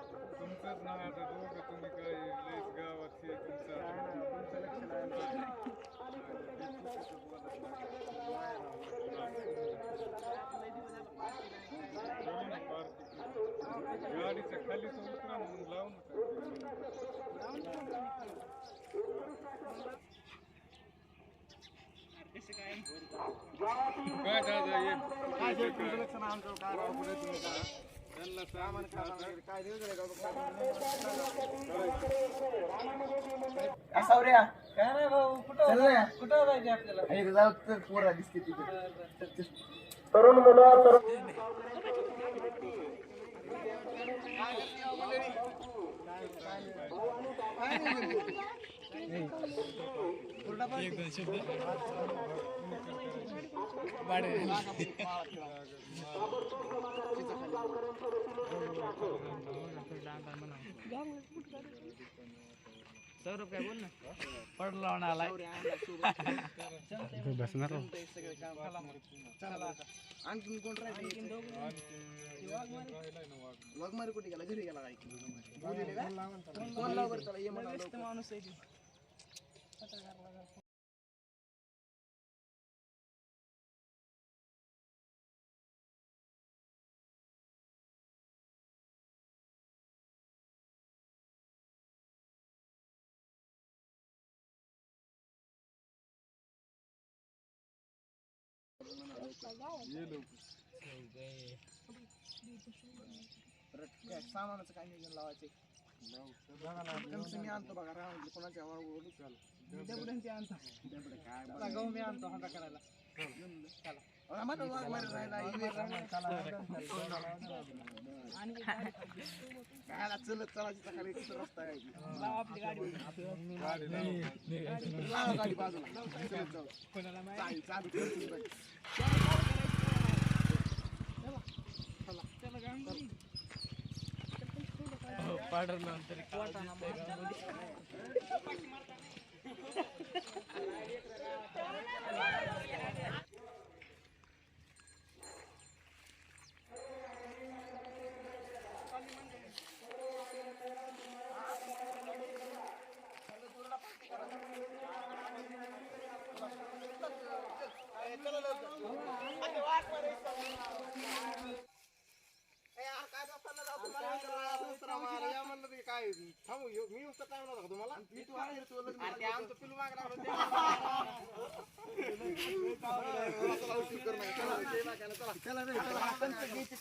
तुमचंच नाव आता दोघं तुम्ही काय लयच गावात हे तुमचं. आता तुमचं लक्ष नाही गाडीच्या खाली उतरा म्हणून लावून काय दादा ये काय ते तुम्ही सावऱ्या. काय नाही भाऊ? कुठं कुठं जायचं आपल्याला? एक जाऊ तर पोरा दिसते तिथे. सौरभ काय बोल ना पडला आलाय आणखीन कोण राहिले वाघमारे कुठे गेला? घरी गेला काय त्याला. माणूस आहे सामानाचं काय नियोजन लावायचे कणसं मी आणतो बघा राहून कोणाच्या आवाज बोलू डबडे ते आणतो काय गहू मी आणतो हाता करायला चला. राहिला चलत चालायची खाली रस्ता आहे गाडी बाजूला चालू ए, यार, काय रस्त्याला जाऊ तुम्हाला? रस्ता मारा, या म्हणलं ते काय थांबू येऊ- मी येऊस तर काय म्हणत होता तुम्हाला मी तू आहे तू लग्न अरे, ते आमचं पिलू मागं लागलं, ते चला, उशीर करू. चला, चला. चला रे. कंच घ्यायची.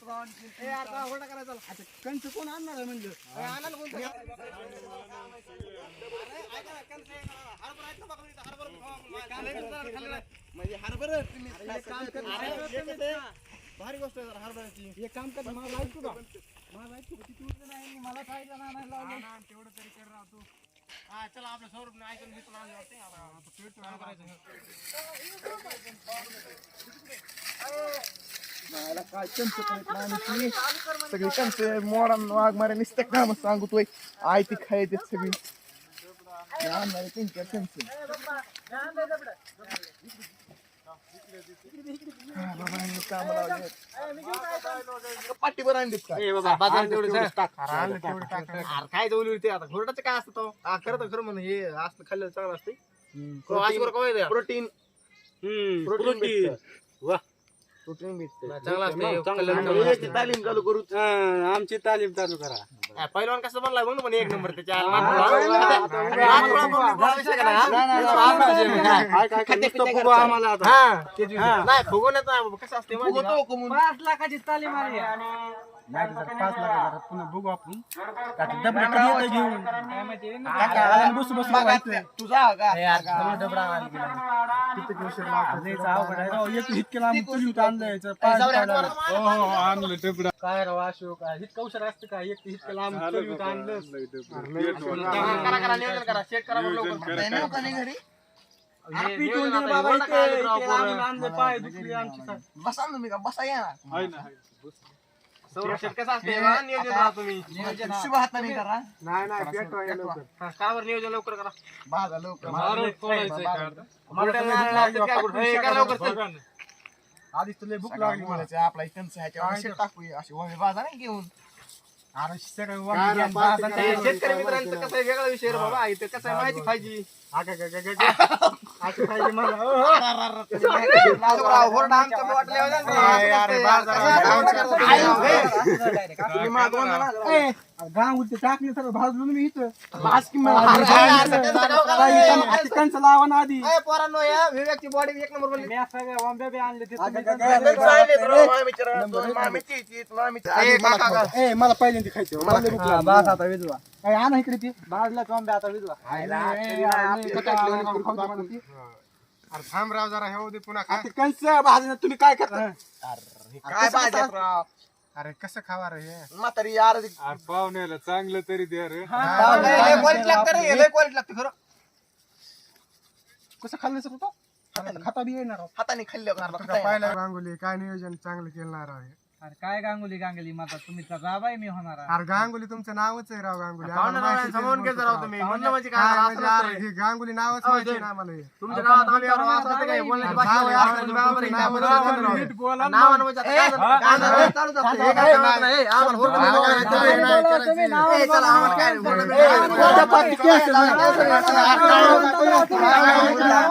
ए? आता कोण आणणार आहे म्हणलं ए, अरे, ऐका ना, कंच आहे ना. हरभरा आहेत ना बघा इथं, हरभरा बी खाऊ आपण. खाल्लं नाही नाही. म्हणजे हरभरा तुम्ही काम करा. भारी गोष्ट आहे जरा हरभऱ्याची. एक काम कर मला मला ऐकू का? तिथे उरलं नाही मला फायदा नाही लावलं. तेवढं तरी कर राव तू. हा चला आपल्या सौरभ ऐकून आणलं वाटतं आता. पेट काय करायचं? काय नाही ती सगळी कंच मोडा वाघ मारे नुसते काम सांगतोय? आय ती खायचे सगळी. आणणारे बाबा, हे काम लावले. पाठीवर आणलीत का? काय जवळ ते आता? घोरडाचं काय असतं तो? हा खरं तर खरं म्हणून हे असलं खाल्लं चांगलं असते. प्रोटीन. प्रोटीन प्रोटीन भेटतं. चांगला असते चांगलं तालीम चालू करू. आमची तालीम चालू करा. पहिलवान कसं बनलाय बघ ना पण एक नंबर त्याच्या आम्हाला आता. नाही फुगवण्यात कसं असते माहिती का? पाच लाखाची तालीम आली नाही तर पाच लाख पुन्हा बघू आपण. डबडा कधी येतं घेऊन? काय बसू बसू तुझा डबडा राव. इतके लांब आणलं हो हो काय अशोक इतकं उशीर असतं का? एक इतकं लांब चुलीवर आणलं. वर. करा करा नियोजन करा शेट करा बरं लवकर. नाही नेऊ का नाही घरी. पीठ नियोजन होऊन आता बाबा एवढं काय इथे, राव इथे पोरं. लांबून आणलं पाय दुखली आमची सारं. बसा ना तुम्ही का? बसा या ना. सौरभ शेट कसं असते बा, नियोजन करा तुम्ही. शुभ हाताने करा. नाही नाही पेटवा या लवकर. हा, करा बरं नियोजन लवकर करा? बाजा लवकर. मारून फोडायचंय का आता? मला नाही लागत काय. करा लवकर. चल. आधीच तुला भूक लागली मला. बोलायचं आपला इथं ह्याच्यावर शेत टाकूया. अशी बाजा नाही घेऊन. अरे सगळं हे. शेतकरी मित्रांचं कसं आहे वेगळा विषय रे बाबा इथं कसं आहे माहिती पाहिजे. असं पाहिजे मला. हो, हो. होरडा बाजार, कसं आहे? तुम्ही ना ए, गांगुलचे टाकले सर भाजून मी इथं. बास की मला अरे, अरे, अरे, त्यांचं नाव काय काही आहे? काम- आता कंच लावा ना आधी. ए, पोरांनो, या विवेकची बॉडी एक नंबर बनली मी सगळ्या वांब्या बी आणले ते तुम्ही. ए, मला पहिल्यांदा खायचं. बास आता विधवा. आणा इकडे ते. भाजला वांब्या आता विधवा. थांब राव जरा हे दे पुन्हा कंच भाजणं तुम्ही काय करता? काय भाज्यात राव? अरे कसं खावा रे हे? म्हातारी यार. अरे पाहुण्याला चांगलं तरी द्या रे. quality लागतं रे, लय quality लागतं खरं. कसं खाल्लं सर खाता बी येणार हाताने खाल्लं का? पाहिलं गांगुली काय नियोजन चांगलं केलं राव हे. अरे काय गांगुली गांगुली माता तुम्ही तर मी होणार आहे. अरे गांगुली तुमचं नावच आहे राव गांगुली आम्हाला राव, माहितीच आहे समजून घे तुमचं जरा नाव. तुम्ही. म्हणलं म्हणजे काय, काय असं म्हणजे नसतं अरे रे. हे गांगुली नावच अहो, माहिती आम्हाला हे. तुमच्या गावात आम्ही असं असतं काय, बोलण्याची भाषा जाऊ, बरोबर आहे, नीट. बोला ना. नावानं म्हणजे आता काय झालं? काय झालं? चालू. हे काय नाही, हा, नाही, चला, काय नाही. हो. हो, तुम्ही राव.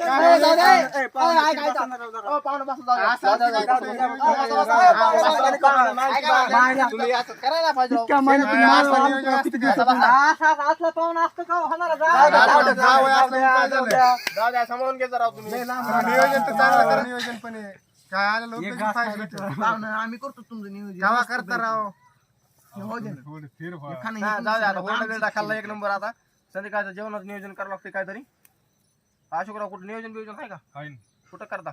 काय सांभाळून तुम्ही. नियोजन तर चांगलं करा नियोजन पण हे. काय आलं लोक आम्ही करतो तुमचं नियोजन. करता राव? हो दे हा, हे जाऊ द्या आता खाल्ला एक नंबर आता. संध्याकाळचं जेवणाचं नियोजन करावं लागते काहीतरी. अशोकराव कुठं नियोजन बियोजन आहे का हाय ना. कुठं करता.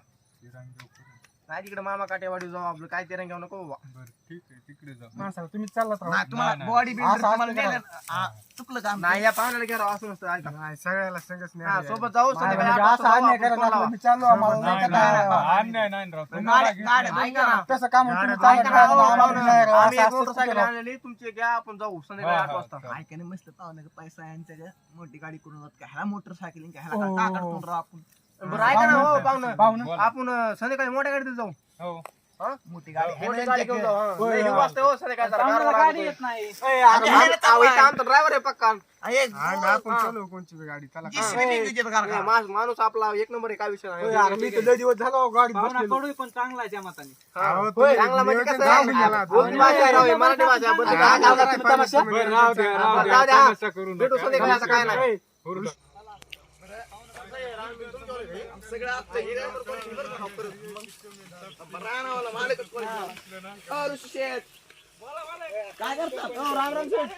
नाही तिकडे मामा काटेवाडी जाऊ आपलं काय ते घेऊ नको बाबा बरं ठीक आहे तिकडे जाऊ माणसाला तुम्ही चाललात राव. नाही, तुम्हाला नाही, बॉडी बिल्डर असं असतं तुम्हाला का? नेलं- आ, चुकलं का आमचं? नाही या पाहुण्याला घ्या राव, असं नसतं ऐका नाही सगळ्याला संगच हा. सोबत जाऊ नाही, संध्याकाळी म्हणजे आठ असं वाजता जाऊ अन्याय आपण, करायला फोन लावा. लागलं, मी चाललो आम्हाला नाही, नाही नाही, का काय? अन्याय नाही राव गाड्या- तुम्हाला गाड्या- ऐका ना. तसं काम तुम्ही गाड्या- चालत ऐका ना, राहा, आम्हाला पाहुणं. नाही राव, आम्ही असं एक असतं मोटरसायकल. आणलेली तुमची घ्या आपण जाऊ संध्याकाळी हा, आठ हा, वाजता हा. ऐका ना, मस्त पाहुणे पैसा यांच्याकडे. मोठी गाडी करून जात का ह्याला मोटरसायकल का ह्याला हो. राव आपण बरं ऐका ना हो पाहुणं. आपण अं, संध्याकाळी मोठ्या गाडीत जाऊ हो हा? मोठी गाडी आहे गाडी घेऊन. जाऊ हा. लय हिव असतं हो संध्याकाळी जरा पाहुण्याला गारवा गाडी. येत नाही आमचा ड्रायव्हर आहे पक्का आपण चलू कोणची बी गाडी नाही गाडी माणूस आपला एक नंबर आहे काय विषय नाही तर लय दिवस झालो बसलेलो. कडू पण चांगला आहे त्या मताने हा. अहो, होय, तुम्ही चांगला म्हणजे नियोजन कसं जाऊ दे आहे? मला. बोलती भाषा आहे राव, ही मराठी भाषा आहे, बदली हा, काय जाऊ करता दे, तुम्ही तमाशा? तुम्ही बरं, राहू द्या, राहू द्या. जाऊ द्या. तमाशा करू नका. भेटू संध्याकाळी आता काय नाही हुरडा. सगळं हे काय मालकच करतात? अ, राम राम शेठ.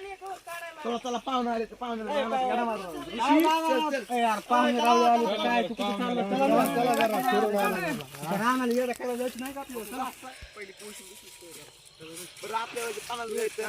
चला चला पाहुणे आले तर पाहुण्याला रानात येडा मारू. ऋषी, चल, चल. ए, यार, पाहुणे रावळे आले तर काय, तू कुठं चालला? चला ना, चला जरा, फिरून आला. रानाला येडं खायला जायचं नाही का आपल्याला? चला. बरं, आपल्या वेळेचं पानाला जायचं.